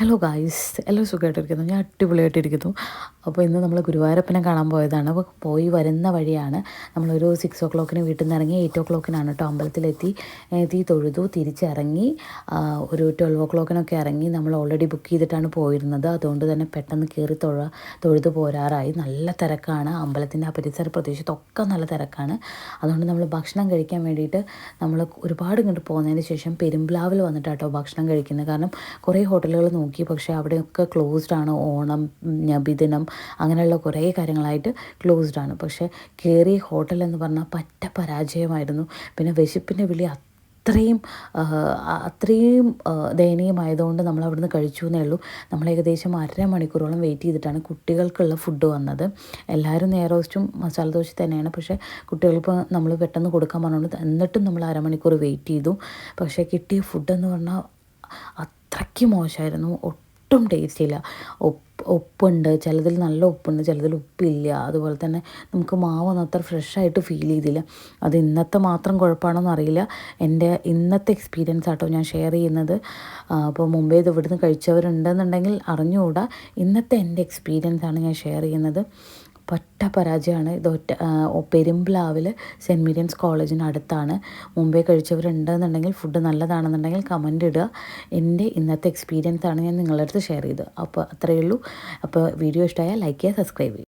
Hello guys എല്ലാവരും സുഖമായിട്ടിരിക്കുന്നു. ഞാൻ അടിപൊളിയായിട്ടിരിക്കുന്നു. അപ്പോൾ ഇന്ന് നമ്മൾ ഗുരുവായൂരപ്പനെ കാണാൻ പോയതാണ്. പോയി വരുന്ന വഴിയാണ് നമ്മളൊരു സിക്സ് ഓ ക്ലോക്കിന് വീട്ടിൽ നിന്ന് ഇറങ്ങി എയ്റ്റ് ഓ ക്ലോക്കിനാണ് കേട്ടോ അമ്പലത്തിലെത്തി തീ തൊഴുതു തിരിച്ചിറങ്ങി. ഒരു ട്വൽവ് ഓ ക്ലോക്കിനൊക്കെ ഇറങ്ങി നമ്മൾ ഓൾറെഡി ബുക്ക് ചെയ്തിട്ടാണ് പോയിരുന്നത്. അതുകൊണ്ട് തന്നെ പെട്ടെന്ന് കയറി തൊഴ തൊഴുതു പോരാറായി. നല്ല തിരക്കാണ്. അമ്പലത്തിന്റെ ആ പരിസര പ്രദേശത്തൊക്കെ നല്ല തിരക്കാണ്. അതുകൊണ്ട് നമ്മൾ ഭക്ഷണം കഴിക്കാൻ വേണ്ടിയിട്ട് നമ്മൾ ഒരുപാട് ഇങ്ങോട്ട് പോകുന്നതിന് ശേഷം പെരുമ്പ്ലാവിൽ വന്നിട്ടാട്ടോ ഭക്ഷണം കഴിക്കുന്നത്. കാരണം കുറേ ഹോട്ടലുകൾ നോക്കി. പക്ഷേ അവിടെയൊക്കെ ക്ലോസ്ഡ് ആണ്. ഓണം നബിദിനം അങ്ങനെയുള്ള കുറേ കാര്യങ്ങളായിട്ട് ക്ലോസ്ഡ് ആണ്. പക്ഷേ കയറിയ ഹോട്ടൽ എന്ന് പറഞ്ഞാൽ പറ്റ പരാജയമായിരുന്നു. പിന്നെ വിശപ്പിന്റെ വിളി അത്രയും അത്രയും ദയനീയമായതുകൊണ്ട് നമ്മൾ അവിടുന്ന് കഴിച്ചു എന്നേ ഉള്ളൂ. നമ്മൾ ഏകദേശം അര മണിക്കൂറോളം വെയിറ്റ് ചെയ്തിട്ടാണ് കുട്ടികൾക്കുള്ള ഫുഡ് വന്നത്. എല്ലാവരും നേരോസ്റ്റും മസാല ദോശ തന്നെയാണ്. പക്ഷേ കുട്ടികൾക്ക് നമ്മൾ പെട്ടെന്ന് കൊടുക്കാൻ പറഞ്ഞുകൊണ്ട് എന്നിട്ടും നമ്മൾ അരമണിക്കൂർ വെയിറ്റ് ചെയ്തു. പക്ഷേ കിട്ടിയ ഫുഡ് എന്ന് പറഞ്ഞാൽ അത്രയ്ക്ക് മോശമായിരുന്നു. ഒട്ടും ടേസ്റ്റ് ഇല്ല. ഉപ്പ് ഉപ്പുണ്ട്. ചിലതിൽ നല്ല ഉപ്പുണ്ട് ചിലതിൽ ഉപ്പില്ല. അതുപോലെ തന്നെ നമുക്ക് മാവൊന്നും അത്ര ഫ്രഷായിട്ട് ഫീൽ ചെയ്തില്ല. അത് ഇന്നത്തെ മാത്രം കുഴപ്പമാണോന്ന് അറിയില്ല. എന്റെ ഇന്നത്തെ എക്സ്പീരിയൻസ് ആട്ടോ ഞാൻ ഷെയർ ചെയ്യുന്നത്. അപ്പോൾ മുമ്പേ ഇത് ഇവിടുന്ന് കഴിച്ചവരുണ്ടെന്നുണ്ടെങ്കിൽ അറിഞ്ഞുകൂടാ. ഇന്നത്തെ എന്റെ എക്സ്പീരിയൻസ് ആണ് ഞാൻ ഷെയർ ചെയ്യുന്നത്. പറ്റ പരാജയമാണ്. ഇത് ഒറ്റ പെരുമ്പ്ലാവിൽ സെന്റ് മീരിയൻസ് കോളേജിനടുത്താണ് മുമ്പേ കഴിച്ചവരുണ്ടെന്നുണ്ടെങ്കിൽ ഫുഡ് നല്ലതാണെന്നുണ്ടെങ്കിൽ കമന്റ് ഇടുക. എന്റെ ഇന്നത്തെ എക്സ്പീരിയൻസ് ആണ് ഞാൻ നിങ്ങളുടെ അടുത്ത് ഷെയർ ചെയ്തത്. അപ്പോൾ അത്രയേ ഉള്ളൂ. അപ്പോൾ വീഡിയോ ഇഷ്ടമായാൽ ലൈക്ക് ചെയ്യുക സബ്സ്ക്രൈബ് ചെയ്യുക.